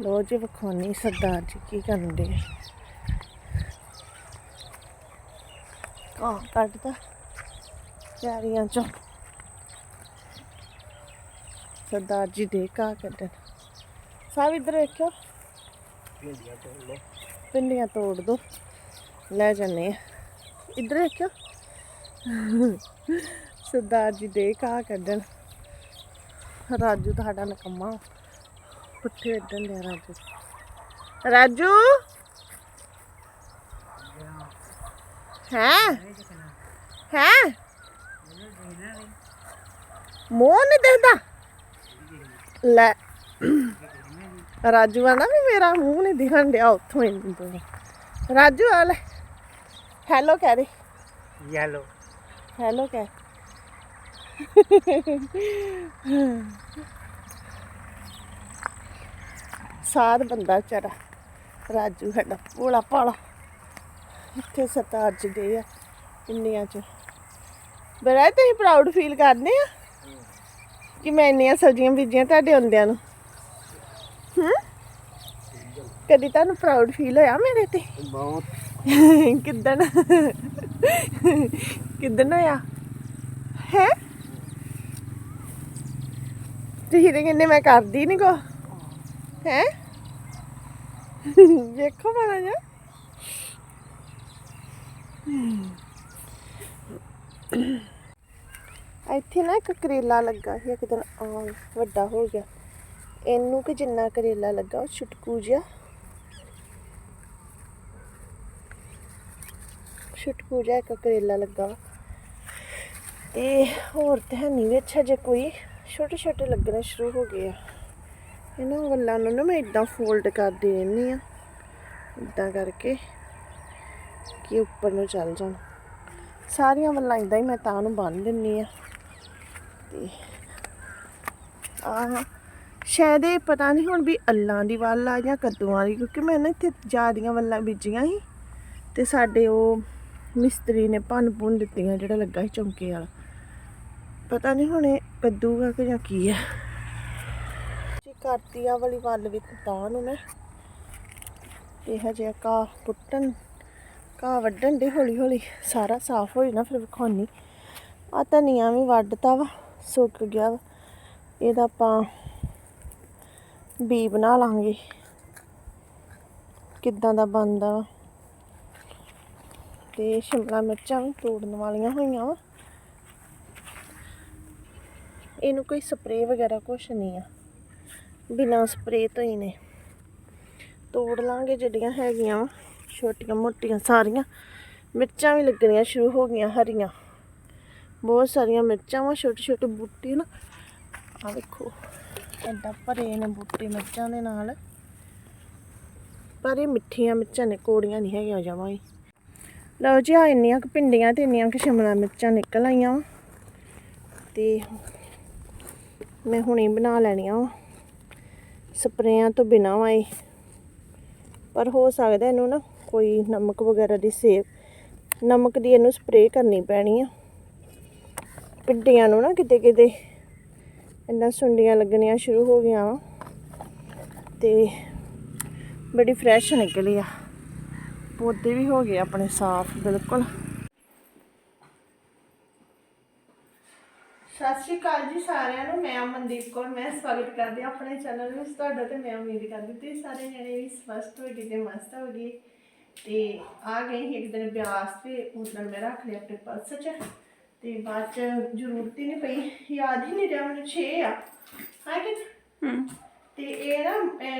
ਲੋ ਜੀ ਵਿਖਾਉਣੀ ਸਰਦਾਰ ਜੀ ਕੀ ਕਰਨ ਦੇ ਕਾਂ ਕੱਢਦਾ ਚਾਰੀਆਂ ਚੋਂ। ਸਰਦਾਰ ਜੀ ਦੇ ਕਾ ਕੱਢਣ। ਸਭ ਇੱਧਰ ਵੇਖਿਓ। ਭਿੰਡੀਆਂ ਤੋੜ ਲਓ। ਪਿੰਡੀਆਂ ਤੋੜ ਦੋ। ਲੈ ਜੰਨੇ ਇੱਧਰ ਵੇਖਿਓ। ਸਰਦਾਰ ਜੀ ਦੇ ਕਾ ਕੱਢਣ। ਰਾਜੂ ਤੁਹਾਡਾ ਨਕਮਾ। ਪੁੱਠੇ ਇੱਡਣ ਦੇ ਰਾਜੂ। ਰਾਜੂ? ਹੈ? ਹੈ? ਮੂੰਹ ਨਹੀਂ ਦਿਖਦਾ। ਲੈ। ਰਾਜੂ ਆਂਦਾ ਵੀ ਮੇਰਾ ਮੂੰਹ ਨਹੀਂ ਦਿਖਣ ਡਿਆ ਉੱਥੋਂ ਹੀ ਤੋਂ ਰਾਜੂ ਆ ਲੈ। ਹੈਲੋ ਕਹਿ ਦੇ ਯੈਲੋ ਹੈਲੋ ਕਹਿ ਸਾਧ ਬੰਦਾ ਵਿਚਾਰਾ ਰਾਜੂ ਸਾਡਾ ਭੋਲਾ ਭਾਲਾ। ਇੱਥੇ ਸਰਦਾਰ ਜੀ ਦੇ ਆ ਇੰਨੀਆਂ ਚ। ਬੜਾ ਤੁਸੀਂ ਪ੍ਰਾਊਡ ਫੀਲ ਕਰਦੇ ਆ? ਕਿ ਮੈਂ ਇੰਨੀਆਂ ਸਬਜ਼ੀਆਂ ਬੀਜੀਆਂ ਤੁਹਾਡੇ ਹੁੰਦਿਆਂ ਨੂੰ। ਹੂੰ? ਕਦੀ ਤੁਹਾਨੂੰ ਪ੍ਰਾਊਡ ਫੀਲ ਹੋਇਆ ਮੇਰੇ ਤੇ? ਬਹੁਤ। ਕਿੱਦਣ? ਕਿੱਦਣ ਹੋਇਆ? ਹੈ? ਤੁਸੀਂ ਤੇ ਕਹਿੰਦੇ ਮੈਂ ਕਰਦੀ ਨਹੀਂ ਕੋ ਹੈ? ਵੇਖੋ ਮਾੜਾ ਜਿਹਾ। ਇੱਥੇ ਨਾ ਇੱਕ ਕਰੇਲਾ ਲੱਗਾ ਸੀ, ਇੱਕ ਦਿਨ ਆ ਵੱਡਾ ਹੋ ਗਿਆ। ਇਹਨੂੰ ਕਿ ਜਿੰਨਾ ਕਰੇਲਾ ਲੱਗਾ, ਉਹ ਛੁਟਕੂ ਜਿਹਾ। ਛੁਟਕੂ ਜਿਹਾ ਇੱਕ ਕਰੇਲਾ ਲੱਗਾ। ਤੇ ਹੋਰ ਤਾਂ ਹੈ ਨਹੀਂ ਵਿੱਚ ਜੇ ਕੋਈ ਛੋਟੇ ਛੋਟੇ ਲੱਗਣੇ ਸ਼ੁਰੂ ਹੋ ਗਏ ਆ। ਇਹਨਾਂ ਵੱਲਾਂ ਨੂੰ ਨਾ ਮੈਂ ਇਦਾਂ ਫੋਲਡ ਕਰ ਦੇ ਰਹਿੰਦੀ ਆ ਇਦਾਂ ਕਰਕੇ ਕਿ ਉੱਪਰ ਨੂੰ ਚੱਲ ਜਾਣ। ਸਾਰੀਆਂ ਵੱਲਾਂ ਇਦਾਂ ਹੀ ਮੈਂ ਤਾਂ ਨੂੰ ਬੰਨ ਦਿੰਨੀ ਆ ਤੇ ਆਹ, ਸ਼ਾਇਦ ਇਹ ਪਤਾ ਨਹੀਂ ਹੁਣ ਵੀ ਅੱਲਾਂ ਦੀ ਵੱਲ ਆ ਜਾਂ ਕੱਦੂਆਂ ਦੀ, ਕਿਉਂਕਿ ਮੈਂ ਨਾ ਇੱਥੇ ਜਿਆਦੀਆਂ ਵੱਲਾਂ ਬੀਜੀਆਂ ਸੀ। ਤੇ ਸਾਡੇ ਉਹ ਮਿਸਤਰੀ ਨੇ ਭੰਨ ਭੁੰਨ ਦਿੱਤੀਆਂ ਜਿਹੜਾ ਲੱਗਾ ਸੀ ਚੌਂਕੇ ਵਾਲਾ। ਪਤਾ ਨਹੀਂ ਹੁਣ ਇਹ ਕੱਦੂ ਆ ਕਿ ਜਾਂ ਕੀ ਆ। ਕਰਤੀ ਆ ਵਾਲੀ ਵੱਲ ਵੀ ਤਾਂ ਨੂੰ ਮੈਂ। ਤੇ ਹਜੇ ਕਾ ਪੁੱਟਣ ਕਾ ਵੱਢਣ ਦੇ ਹੌਲੀ ਹੌਲੀ। ਸਾਰਾ ਸਾਫ਼ ਹੋ ਜਾਣਾ ਫਿਰ ਵਿਖਾਉਣੀ। ਆ ਧਨੀਆ ਵੀ ਵੱਢਤਾ ਵਾ, ਸੁੱਕ ਗਿਆ ਵਾ। ਇਹਦਾ ਆਪਾਂ ਬੀ ਬਣਾ ਲਾਂਗੇ। ਕਿੱਦਾਂ ਦਾ ਬਣਦਾ ਵਾ। ਤੇ ਸ਼ਿਮਲਾ ਮਿਰਚਾਂ ਵੀ ਤੋੜਨ ਵਾਲੀਆਂ ਹੋਈਆਂ ਵਾ। ਇਹਨੂੰ ਕੋਈ ਸਪਰੇਅ ਵਗੈਰਾ ਕੁਛ ਨਹੀਂ ਆ। ਬਿਨਾਂ ਸਪਰੇਅ ਤੋਂ ਹੀ ਨੇ। ਤੋੜ ਲਾਂਗੇ ਜਿਹੜੀਆਂ ਹੈਗੀਆਂ ਵਾ, ਛੋਟੀਆਂ ਮੋਟੀਆਂ ਸਾਰੀਆਂ। ਮਿਰਚਾਂ ਵੀ ਲੱਗਣੀਆਂ ਸ਼ੁਰੂ ਹੋ ਗਈਆਂ ਹਰੀਆਂ। ਬਹੁਤ ਸਾਰੀਆਂ ਮਿਰਚਾਂ ਵਾ, ਛੋਟੇ ਛੋਟੇ ਬੂਟੇ ਨਾ। ਆ ਦੇਖੋ, ਐਡਾ ਭਰੇ ਨੇ ਬੂਟੇ ਮਿਰਚਾਂ ਦੇ ਨਾਲ। ਪਰ ਇਹ ਮਿੱਠੀਆਂ ਮਿਰਚਾਂ ਨੇ, ਕੋੜੀਆਂ ਨਹੀਂ ਹੈਗੀਆਂ ਜਮਾਂ ਹੀ। ਲਓ ਜੀ ਆ ਇੰਨੀਆਂ ਕੁ ਭਿੰਡੀਆਂ ਤੇ ਇੰਨੀਆਂ ਕੁ ਸ਼ਿਮਲਾ ਮਿਰਚਾਂ ਨਿਕਲ ਆਈਆਂ ਵਾ। ਤੇ ਮੈਂ ਹੁਣੇ ਬਣਾ ਲੈਣੀਆਂ ਵਾ। ਸਪਰੇਆਂ ਤੋਂ ਬਿਨਾਂ ਵਾ ਇਹ ਪਰ ਹੋ ਸਕਦਾ ਇਹਨੂੰ ਨਾ ਕੋਈ ਨਮਕ ਵਗੈਰਾ ਦੀ ਸੇਵ ਨਮਕ ਦੀ ਇਹਨੂੰ ਸਪਰੇਅ ਕਰਨੀ ਪੈਣੀ ਆ। ਭਿੰਡੀਆਂ ਨੂੰ ਨਾ ਕਿਤੇ ਕਿਤੇ ਇੰਨਾ ਸੁੰਡੀਆਂ ਲੱਗਣੀਆਂ ਸ਼ੁਰੂ ਹੋ ਗਈਆਂ ਵਾ ਤੇ ਬੜੀ ਫਰੈਸ਼ ਨਿਕਲੀ ਆ। ਪੌਦੇ ਵੀ ਹੋ ਗਏ ਆਪਣੇ ਸਾਫ਼, ਬਿਲਕੁਲ। ਸਤਿ ਸ਼੍ਰੀ ਅਕਾਲ ਜੀ ਸਾਰਿਆਂ ਨੂੰ ਮੈਂ ਅਮਨਦੀਪ ਕੌਰ ਮੈਂ ਸਵਾਗਤ ਕਰਦੀ ਹਾਂ ਆਪਣੇ ਚੈਨਲ ਵਿੱਚ ਤੁਹਾਡਾ ਤੇ ਮੈਂ ਉਮੀਦ ਕਰਦੀ ਤੇ ਸਾਰੇ ਜਣੇ ਵੀ ਸਵਸਥ ਹੋ ਗਏ ਤੇ ਮਸਤ ਹੋ ਗਏ। ਤੇ ਆ ਗਈ ਸੀ ਇੱਕ ਦਿਨ ਬਿਆਸ ਤੇ ਉਸ ਦਿਨ ਮੈਂ ਰੱਖ ਲਿਆ ਆਪਣੇ ਪਰਸ 'ਚ। ਤੇ ਬਾਅਦ 'ਚ ਜ਼ਰੂਰਤ ਹੀ ਨਹੀਂ ਪਈ ਯਾਦ ਹੀ ਨਹੀਂ ਰਿਹਾ ਮੈਨੂੰ 6 ਆ। ਹਾਂ ਕਿ ਤੇ ਇਹ ਨਾ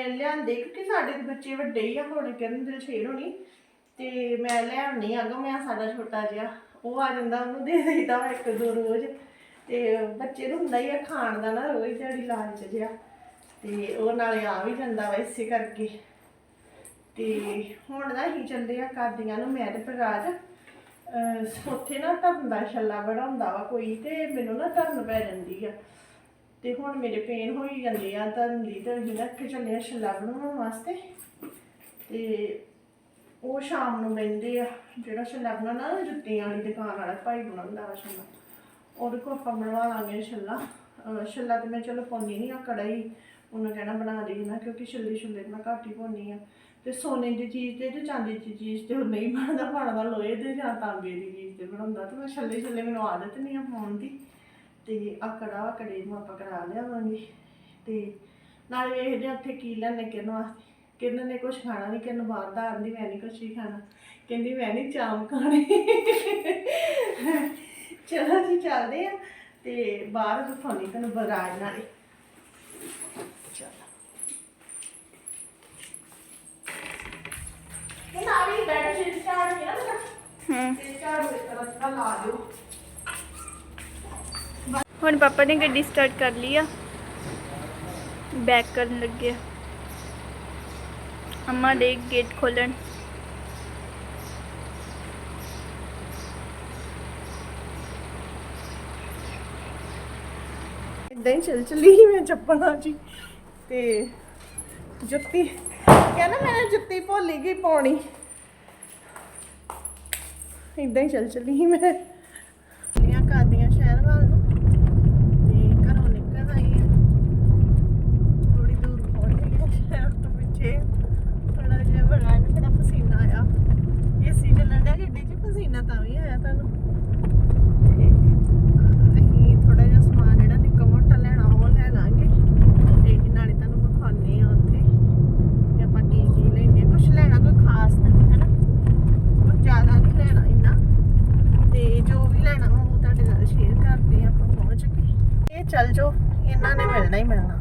ਲਿਆਂਦੇ ਕਿਉਂਕਿ ਸਾਡੇ ਬੱਚੇ ਵੱਡੇ ਹੀ ਆ ਹੁਣ ਕਰਨ ਦੇ ਛੇੜ ਹੋਣੀ। ਤੇ ਮੈਂ ਲਿਆਉਣੀ ਅੱਗੋਂ ਮੈਂ ਸਾਡਾ ਛੋਟਾ ਜਿਹਾ ਉਹ ਆ ਜਾਂਦਾ ਉਹਨੂੰ ਦੇ ਦੇਈਦਾ ਇੱਕ ਦੋ ਰੋਜ਼। ਤੇ ਬੱਚੇ ਨੂੰ ਹੁੰਦਾ ਹੀ ਆ ਖਾਣ ਦਾ ਨਾ ਰੋਜ਼ ਜਿਹੜੀ ਲਾਲਚ ਜਿਹਾ। ਤੇ ਉਹ ਨਾਲੇ ਆ ਵੀ ਜਾਂਦਾ ਵਾ ਇਸੇ ਕਰਕੇ। ਤੇ ਹੁਣ ਨਾ ਹੀ ਚੱਲੇ ਆ ਕਰਦੀਆਂ ਨੂੰ, ਮੈਂ ਤੇ ਪ੍ਰਰਾਜ ਉੱਥੇ ਨਾ ਧਰਨ ਦਾ ਛੱਲਾ ਬੜਾ ਹੁੰਦਾ ਵਾ ਕੋਈ ਤੇ ਮੈਨੂੰ ਨਾ ਧਰਨ ਪੈ ਜਾਂਦੀ ਆ। ਤੇ ਹੁਣ ਮੇਰੇ ਪੇਨ ਹੋਈ ਜਾਂਦੇ ਆ ਧਰਨ ਦੀ ਤੇ ਅਸੀਂ ਨਾ ਕਿ ਚੱਲੇ ਆ ਛੱਲਾ ਬਣਾਉਣ ਵਾਸਤੇ। ਤੇ ਉਹ ਸ਼ਾਮ ਨੂੰ ਬਹਿੰਦੇ ਆ, ਜਿਹੜਾ ਛੱਲਾ ਬਣਾਉਣਾ ਨਾ ਜੁੱਤੀਆਂ ਵਾਲੀ ਦੁਕਾਨ ਵਾਲਾ, ਭਾਈ ਬਣਾਉਂਦਾ ਵਾ ਛੱਲਾ। ਉਹਦੇ ਕੋਲ ਆਪਾਂ ਬਣਵਾ ਲਾਂਗੇ ਛੱਲਾ ਛੱਲਾ ਤੇ ਮੈਂ ਚਲੋ ਪਾਉਂਦੀ ਨਹੀਂ ਆ ਕੜਾਈ ਉਹਨੂੰ ਕਹਿਣਾ ਬਣਾ ਦੇ ਨਾ ਕਿਉਂਕਿ ਛੱਲੇ ਛੁੱਲੇ ਮੈਂ ਘੱਟ ਹੀ ਪਾਉਂਦੀ ਆ। ਤੇ ਸੋਨੇ ਦੀ ਚੀਜ਼ ਤੇ ਤੇ ਚਾਂਦੀ ਦੀ ਚੀਜ਼ ਤੇ ਉਹ ਨਹੀਂ ਬਣਦਾ ਬਣਦਾ ਲੋਹੇ ਦੇ ਜਾਂ ਤਾਂਬੇ ਦੀ ਚੀਜ਼ ਤੇ ਬਣਾਉਂਦਾ। ਤੇ ਮੈਂ ਛੱਲੇ ਛੱਲੇ ਮੈਨੂੰ ਆਦਤ ਨਹੀਂ ਆ ਪਾਉਣ ਦੀ। ਤੇ ਆ ਕੜਾ ਕੜੇ ਨੂੰ ਆਪਾਂ ਕਰਾ ਲਿਆਵਾਂਗੇ। ਤੇ ਨਾਲੇ ਵੇਖਦੇ ਹਾਂ ਉੱਥੇ ਕੀ ਲੈਣੇ ਕਿਰਨ ਵਾਸਤੇ? ਕਿਰਨ ਨੇ ਕੁਝ ਖਾਣਾ ਨਹੀਂ ਕਿਰਨ ਬਾਹਰ ਦਾ ਆਂਦੀ ਮੈਂ ਨਹੀਂ ਕੁਝ ਹੀ ਖਾਣਾ। ਕਹਿੰਦੀ ਮੈਂ ਨਹੀਂ ਚਾਮ ਖਾਣੇ। ਚਲੋ ਜੀ ਚੱਲਦੇ ਆ। ਤੇ ਬਾਹਰ ਦਿਖਾਉਣੀ ਤੈਨੂੰ ਬਰਾੜ ਨਾਲੇ। ਇਹ ਬੈਡ ਸ਼ੀਟ ਨਾ ਹੂੰ। ਤੇ ਲਾ ਦਿਓ। ਹੁਣ ਪਾਪਾ ਨੇ ਗੱਡੀ ਸਟਾਰਟ ਕਰ ਲਈ ਆ। ਬੈਕ ਕਰਨ ਲੱਗੇ ਆ। ਅੰਮਾ ਦੇ ਗੇਟ ਖੋਲਣ। ਇਦਾਂ ਹੀ ਚੱਲ ਚਲੀ ਸੀ ਮੈਂ ਚੱਪਲਾਂ ਜੀ। ਤੇ ਜੁੱਤੀ ਕਹਿੰਦਾ ਮੈਂ ਜੁੱਤੀ ਭੁੱਲ ਗਈ ਪਾਉਣੀ। ਇਦਾਂ ਹੀ ਚੱਲ ਚਲੀ ਸੀ ਮੈਂ ਲੀਆਂ ਕਰਦੀਆਂ ਸ਼ਹਿਰ ਵੱਲ ਨੂੰ ਤੇ ਘਰੋਂ ਨਿਕਲ ਆਈ ਆ ਥੋੜੀ ਦੂਰ ਪਹੁੰਚ ਗਈ ਆ ਸ਼ਹਿਰ ਤੋਂ ਪਿੱਛੇ ਥੋੜਾ ਜਿਹਾ ਬੜਾ ਇਹਨੂੰ ਕਿਹੜਾ ਪਸੀਨਾ ਆਇਆ ਏਸੀ ਚੱਲਣ ਡਿਆ ਗੱਡੀ 'ਚ ਪਸੀਨਾ ਤਾਂ ਵੀ ਆਇਆ ਤੁਹਾਨੂੰ ਤੇ ਅਸੀਂ ਥੋੜਾ ਜਿਹਾ ਸਮਾਨ ਜਿਹੜਾ ਨਿੱਕਾ ਮੋਟਾ ਲੈਣਾ ਉਹ ਲੈ ਲਾਂਗੇ ਤੇ ਨਾਲੇ ਤੁਹਾਨੂੰ ਵਿਖਾਉਂਦੇ ਆ ਉੱਥੇ ਕਿ ਆਪਾਂ ਕੀ ਕੀ ਲੈਣੇ ਕੁਝ ਲੈਣਾ ਕੋਈ ਖਾਸ ਤਾਂ ਨਹੀਂ ਹੈ ਨਾ ਕੁਝ ਜ਼ਿਆਦਾ ਨਹੀਂ ਲੈਣਾ ਇੰਨਾ ਤੇ ਜੋ ਵੀ ਲੈਣਾ ਵਾ ਉਹ ਤੁਹਾਡੇ ਨਾਲ ਸ਼ੇਅਰ ਕਰਦੇ ਆ ਆਪਾਂ ਪਹੁੰਚ ਕੇ ਇਹ ਚੱਲ ਜੋ ਇਹਨਾਂ ਨੇ ਮਿਲਣਾ ਹੀ ਮਿਲਣਾ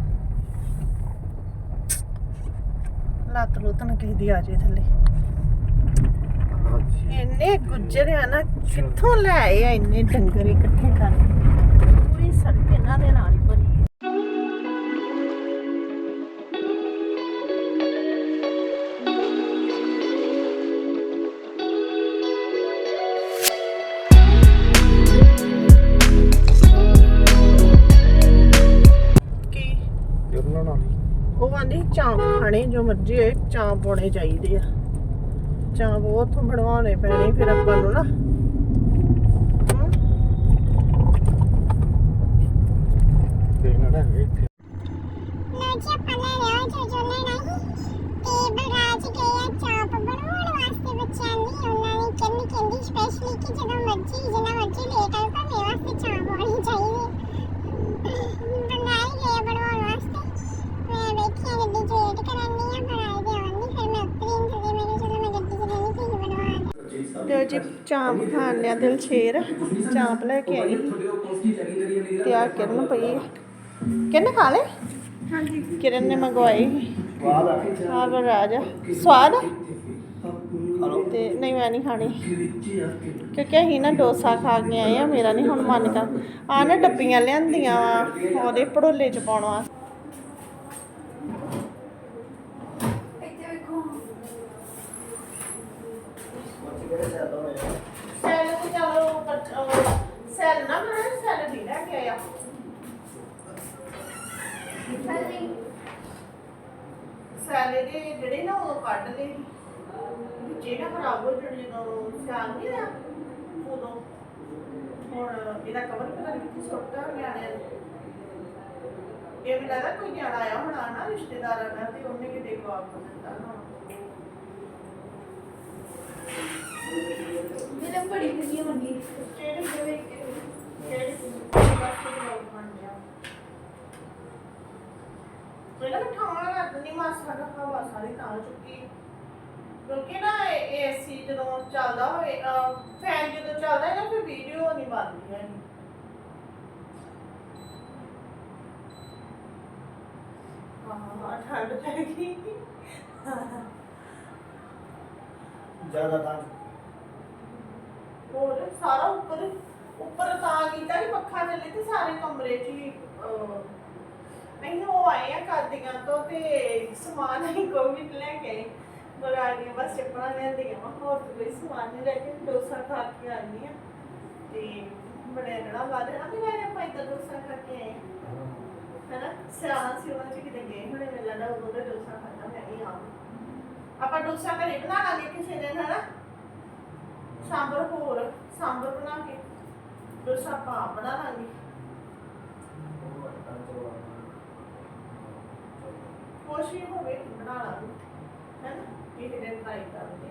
ਲੱਤ ਲੁੱਤ ਨਾ ਕਿਸੇ ਦੀ ਆ ਜੇ ਥੱਲੇ। ਇੰਨੇ ਗੁੱਜਰ ਆ ਨਾ ਕਿੱਥੋਂ ਲੈ ਆਏ ਆ ਇੰਨੇ ਡੰਗਰ ਇਕੱਠੇ ਕਰ ਪੂਰੀ ਸੜਕ ਇਹਨਾਂ ਦੇ ਨਾਲ ਹੀ ਭਰੀ ਖਾਣੇ ਜੋ ਮਰਜ਼ੀ ਹੋਏ ਚਾਂਪ ਹੋਣੇ ਚਾਹੀਦੇ ਆ ਚਾਂਪ ਉਹ ਉੱਥੋਂ ਬਣਵਾਉਣੇ ਪੈਣੇ ਫਿਰ ਆਪਾਂ ਨੂੰ ਨਾ? ਦੇਖਣਾ ਨਾ ਇੱਥੇ ਤੇ ਉਹ ਜੀ ਚਾਂਪ ਖਾਣ ਲਿਆ ਦਿਲ ਸ਼ੇਰ। ਚਾਂਪ ਲੈ ਕੇ ਆਈ। ਤੇ ਆ ਕਿਰਨ ਪਈ। ਕਿਰਨ ਖਾ ਲੈ। ਹਾਂਜੀ। ਕਿਰਨ ਨੇ ਮੰਗਵਾਈ। ਆ। ਕੇ ਆ ਰਾਜਾ ਸਵਾਦ ਆ? ਤੇ ਨਹੀਂ ਮੈਂ ਨਹੀਂ ਖਾਣੀ। ਕਿਉਂਕਿ ਅਸੀਂ ਨਾ ਡੋਸਾ ਖਾ ਕੇ ਆਏ ਆ ਮੇਰਾ ਨਹੀਂ ਹੁਣ ਮਨ ਕਰ ਆ ਨਾ ਡੱਬੀਆਂ ਲਿਆਂਦੀਆਂ ਵਾ ਉਹਦੇ ਭੜੋਲੇ ਚ ਪਾਉਣ ਵਾਸਤੇ। ਸੈਲ ਤੇ ਚਲੋ ਸੈਲ ਨਾ ਮੈਂ ਸੈਲ ਨਹੀਂ ਲੈ ਕੇ ਆਇਆ। ਸੈਲ ਦੇ ਜਿਹੜੇ ਨਾ ਉਹ ਕੱਢ ਲਏ। ਵਿੱਚੇ ਨਾ ਖਰਾਬ ਹੋ ਜਾਣ ਜਦੋਂ ਸਿਆਲ ਨਹੀਂ ਆ ਉਦੋਂ। ਹੁਣ ਇਹਦਾ ਕਵਰ ਪਤਾ ਨਹੀਂ ਕਿੱਥੇ ਸੁੱਟਦਾ ਨਿਆਣਿਆਂ ਨੇ ਇਹ ਵੀ ਲੱਗਦਾ ਕੋਈ ਨਿਆਣਾ ਆਇਆ ਹੋਣਾ ਨਾ ਰਿਸ਼ਤੇਦਾਰਾਂ ਦਾ ਤੇ ਉਹਨੇ ਕਿਤੇ ਕਰ ਦਿੱਤਾ ਨਾ ਮੇਰੇ ਬੜੀ ਵਧੀਆ ਬਣੀ ਕਿਹੜੇ ਜਿਹੜੇ ਕਿਹੜੇ ਬਸ ਲੋਕ ਬਣ ਗਿਆ ਪਹਿਲਾਂ ਠਾਣਾ ਕਰ ਦਿੰਦੀ ਮਾਸਾ ਦਾ ਹਵਾ ਸਾਰੀ ਤਾਂ ਚੁੱਕੀ। ਕਿਉਂਕਿ ਨਾ ਏਸੀ ਜਦੋਂ ਚੱਲਦਾ ਹੋਵੇ ਫੈਨ ਜਦੋਂ ਚੱਲਦਾ ਹੈ ਨਾ ਫਿਰ ਵੀਡੀਓ ਨਹੀਂ ਬਣਦੀ ਹੈ ਹਾਂ ਠੰਡ ਪੈ ਗਈ। ਜ਼ਿਆਦਾ ਤਾਂ ਹੋਰ ਸਾਰਾ ਉੱਪਰ ਉੱਪਰ ਤਾਂ ਕੀਤਾ ਕਿ ਪੱਖਾ ਚੱਲੇ ਤੇ ਸਾਰੇ ਕਮਰੇ 'ਚ ਹੀ ਅਹ, ਨਹੀਂ ਉਹ ਆਏ ਆ ਕਰਦੀਆਂ ਤੋਂ ਤੇ ਸਮਾਨ ਹੀ ਕੋਈ ਲੈ ਕੇ ਬਰਾੜੀਆਂ ਬਸ ਚੱਪਲਾਂ ਲੈਂਦੀਆਂ ਵਾ ਹੋਰ ਤਾਂ ਕੋਈ ਸਮਾਨ ਨਹੀਂ ਲੈ ਕੇ ਡੋਸਾ ਖਾ ਕੇ ਆਈ ਆ। ਤੇ ਬੜੇ ਰੜਾ ਬਾਦ ਆ ਵੀ ਲੈ ਆਪਾਂ ਇੱਧਰ ਡੋਸਾ ਖਾ ਕੇ ਆਏ ਆ। ਹੈਨਾ? ਸਿਆਣਾ ਸਿਉਣਾ ਚ ਕਿਤੇ ਗਏ ਹੁਣੇ ਮੈਨੂੰ ਲੱਗਦਾ ਉਦੋਂ ਦਾ ਡੋਸਾ ਖਾਦਾ ਮੈਂ ਵੀ ਆ ਆਪਾਂ ਡੋਸਾ ਘਰੇ ਬਣਾ ਲਾਂਗੇ ਕਿਸੇ ਦਿਨ ਹੈਨਾ? ਸਾਂਬਰ ਹੋਰ, ਸਾਂਬਰ ਬਣਾ ਕੇ ਡੋਸਾ ਆਪਾਂ ਬਣਾ ਲਾਂਗੇ। ਕੁਛ ਵੀ ਹੋਵੇ, ਬਣਾ ਲਾਂਗੇ ਹੈ ਨਾ ਕਿਸੇ ਦਿਨ ਟਰਾਈ ਕਰਾਂਗੇ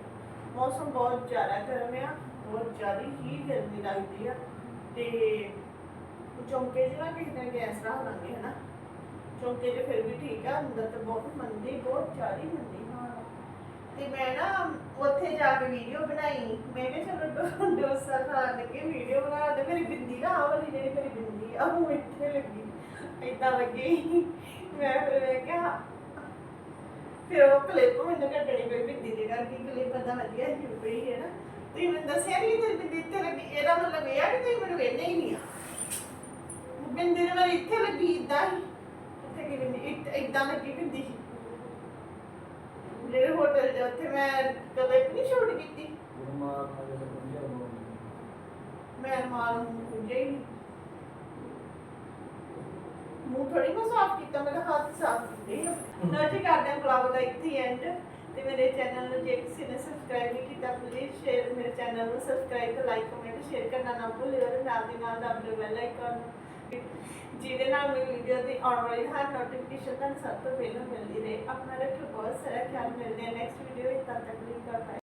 ਮੌਸਮ ਬਹੁਤ ਜ਼ਿਆਦਾ ਗਰਮ ਆ, ਬਹੁਤ ਜ਼ਿਆਦਾ ਹੀ ਗਰਮੀ ਲੱਗਦੀ ਆ। ਤੇ ਚੌਂਕੇ 'ਚ ਨਾ ਕਿਸੇ ਦਿਨ ਗੈਸ ਰੱਖ ਲਾਂਗੇ, ਹਨਾ? ਚੌਂਕੇ 'ਚ ਫਿਰ ਵੀ ਠੀਕ ਆ, ਅੰਦਰ ਤਾਂ ਬਹੁਤ ਮੰਦੀ, ਬਹੁਤ ਜ਼ਿਆਦਾ ਮੰਦੀ। ਤੇ ਮੈਂ ਨਾ ਉੱਥੇ ਜਾ ਕੇ ਵੀਡੀਓ ਬਣਾਈ। ਮੈਂ ਕਿਹਾ ਚਲੋ ਡੋ- ਡੋਸਾ ਖਾਣ ਲੱਗੇ ਵੀਡੀਓ ਬਣਾ ਦੇ ਮੇਰੀ ਬਿੰਦੀ ਨਾ ਆਹ ਵਾਲੀ ਜਿਹੜੀ ਮੇਰੀ ਬਿੰਦੀ ਆ, ਉਹ ਇੱਥੇ ਲੱਗੀ। ਏਦਾਂ ਲੱਗੀ। ਮੈਂ ਫਿਰ ਮੈਂ ਕਿਹਾ, ਫਿਰ ਉਹ ਕਲਿੱਪ ਮੈਨੂੰ ਕੱਢਣੀ ਪਈ, ਬਿੰਦੀ ਦੇ ਕਰਕੇ ਕਲਿੱਪ ਤਾਂ ਵਧੀਆ ਹੀ ਪਈ ਹੈ ਨਾ। ਤੁਸੀਂ ਮੈਨੂੰ ਦੱਸਿਆ ਨਹੀਂ ਤੇਰੀ ਬਿੰਦੀ ਇੱਥੇ ਲੱਗੀ, ਇਹਦਾ ਮਤਲਬ ਇਹ ਆ ਕਿ ਤੁਸੀਂ ਮੈਨੂੰ ਵੇਖਦੇ ਹੀ ਨਹੀਂ ਆ। ਬਿੰਦੀ ਨੇ ਮੇਰੀ ਇੱਥੇ ਲੱਗੀ ਇਦਾਂ ਹੀ। ਕਿ ਬਿੰਦੀ ਇੱਟ- ਏਦਾਂ ਲੱਗੀ ਬਿੰਦੀ। ਜਿਹੜੇ ਹੋਟਲ ਦੇ ਉੱਥੇ ਮੈਂ ਕਦੇ ਨਹੀਂ ਸ਼ੂਟ ਕੀਤੀ। ਮੈਂ ਮਾਲ ਨੂੰ ਪੁੱਜੇ ਹੀ ਨਹੀਂ। ਮੂੰਹ ਥੋੜੀ ਨਾ ਸਾਫ਼ ਕੀਤਾ ਮੇਰਾ ਹੱਥ ਸਾਫ਼ ਕੀਤੇ ਨਾ ਜੀ ਕਰਦੇ ਹਾਂ ਵਲੌਗ ਦਾ ਇੱਥੇ ਐਂਡ ਤੇ ਮੇਰੇ ਚੈਨਲ ਨੂੰ ਜੇ ਕਿਸੇ ਨੇ ਸਬਸਕ੍ਰਾਈਬ ਨਹੀਂ ਕੀਤਾ ਪਲੀਜ਼ ਸ਼ੇਅਰ ਮੇਰੇ ਚੈਨਲ ਨੂੰ ਸਬਸਕ੍ਰਾਈਬ ਤੇ ਲਾਈਕ ਕਮੈਂਟ ਸ਼ੇਅਰ ਕਰਨਾ ਨਾ ਭੁੱਲਿਓ ਤੇ ਨਾਲ ਦੀ ਨਾਲ ਦਬਲੇ ਬੈਲ ਆਈਕਨ ਜਿਹਦੇ ਨਾਲ ਮੇਰੀ ਵੀਡੀਓ ਦੀ ਆਉਣ ਵਾਲੀ ਹਰ ਨੋਟੀਫਿਕੇਸ਼ਨ ਤੁਹਾਨੂੰ ਸਭ ਤੋਂ ਪਹਿਲਾਂ ਮਿਲਦੀ ਰਹੇ। ਆਪਣਾ ਰੱਖਿਓ ਬਹੁਤ ਸਾਰਾ ਖਿਆਲ, ਮਿਲਦੇ ਆ ਨੈਕਸਟ ਵੀਡੀਓ ਵਿੱਚ, ਤਦ ਤੱਕ ਲਈ ਬਾਏ